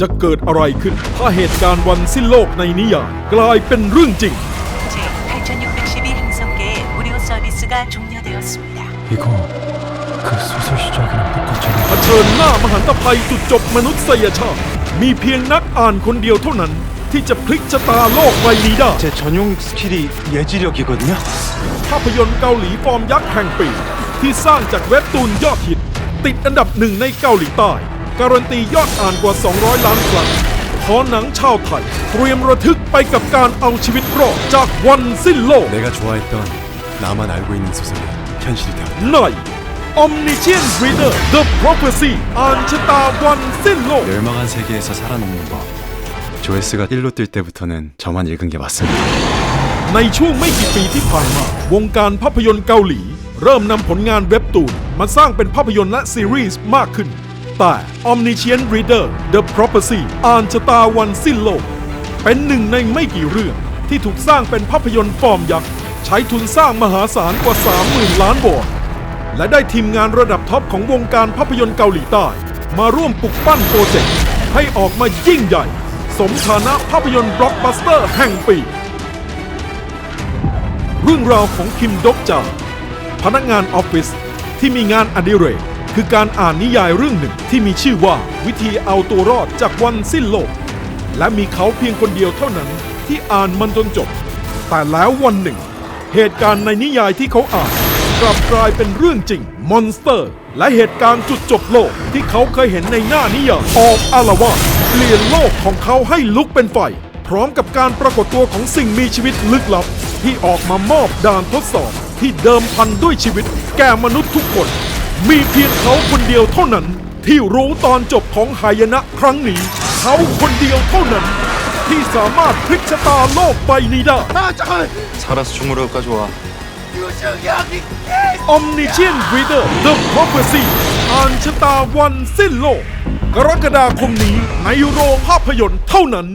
จะเกิดอะไรขึ้น ถ้าเหตุการณ์วันสิ้นโลกในนิยายกลายเป็นเรื่องจริง 제 8612 행성계의 무료 서비스가 종료되었습니다. 이거 그 소설 시작이랑 똑같잖아. เผชิญหน้ามหันตภัยจุดจบมนุษยชาติ มีเพียงนักอ่านคนเดียวเท่านั้น ที่จะพลิกชะตาโลกใบนี้ได้ 제 전용 스킬이 예지력이거든요. ภาพยนตร์เกาหลีฟอร์มยักษ์แห่งปี ที่สร้างจากเว็บตูนยอดฮิต ติดอันดับหนึ่งในเกาหลีใต้ การันตียอดอ่านกว่า 200 ล้านครั้งขอหนังชาวไทย เตรียมระทึกไปกับการเอาชีวิตรอดจากวันสิ้นโลก 내가 좋아했던 나만 알고 있는 소설이 현실이 되었다. ใน Omniscient Reader The Prophecy อ่านชะตาวันสิ้นโลก 멸망한 세계에서 살아남는 법. 조회수가 1로 뜰 때부터는 저만 읽은 게 맞습니다. ในช่วงไม่กี่ปีที่ผ่านมา วงการภาพยนตร์เกาหลี เริ่มนำผลงานเว็บตูนมาสร้างเป็นภาพยนตร์และซีรีส์มากขึ้น แต่ Omniscient Reader The Prophecy อ่านชะตาวันสิ้นโลก เป็นหนึ่งในไม่กี่เรื่องที่ถูกสร้างเป็นภาพยนตร์ฟอร์มยักษ์ ใช้ทุนสร้างมหาศาลกว่า 30,000 ล้านวอนและได้ทีมงานระดับท็อปของวงการภาพยนตร์เกาหลีใต้ มาร่วมปลุกปั้นโปรเจกต์ให้ออกมายิ่งใหญ่ สมฐานะภาพยนตร์บล็อกบัสเตอร์แห่งปี เรื่องราวของคิมดกจาพนักงานออฟฟิศที่มีงานอดิเรก คือการอ่านนิยายเรื่องหนึ่งที่มีชื่อว่าวิธีเอาตัวรอดจากวันสิ้นโลก และมีเขาเพียงคนเดียวเท่านั้นที่อ่านมันจนจบ แต่แล้ววันหนึ่ง เหตุการณ์ในนิยายที่เขาอ่าน กลับกลายเป็นเรื่องจริงมอนสเตอร์ และเหตุการณ์จุดจบโลกที่เขาเคยเห็นในหน้านิยายออกอารวาสเปลี่ยนโลกของเขาให้ลุกเป็นไฟพร้อมกับการปรากฏตัวของสิ่งมีชีวิตลึกลับ ที่ออกมามอบด่านทดสอบที่เดิมพันด้วยชีวิต แก่มนุษย์ทุกคน มีเพียงเขาคนเดียวเท่านั้น ที่รู้ตอนจบของหายนะครั้งนี้ เขาคนเดียวเท่านั้น ที่สามารถพลิกชะตาโลกใบนี้ได้ 살아서 충무로까지 와. Omniscient Reader The Prophecy อ่านชะตาวันสิ้นโลก กรกฎาคมนี้ในโรงภาพยนตร์เท่านั้น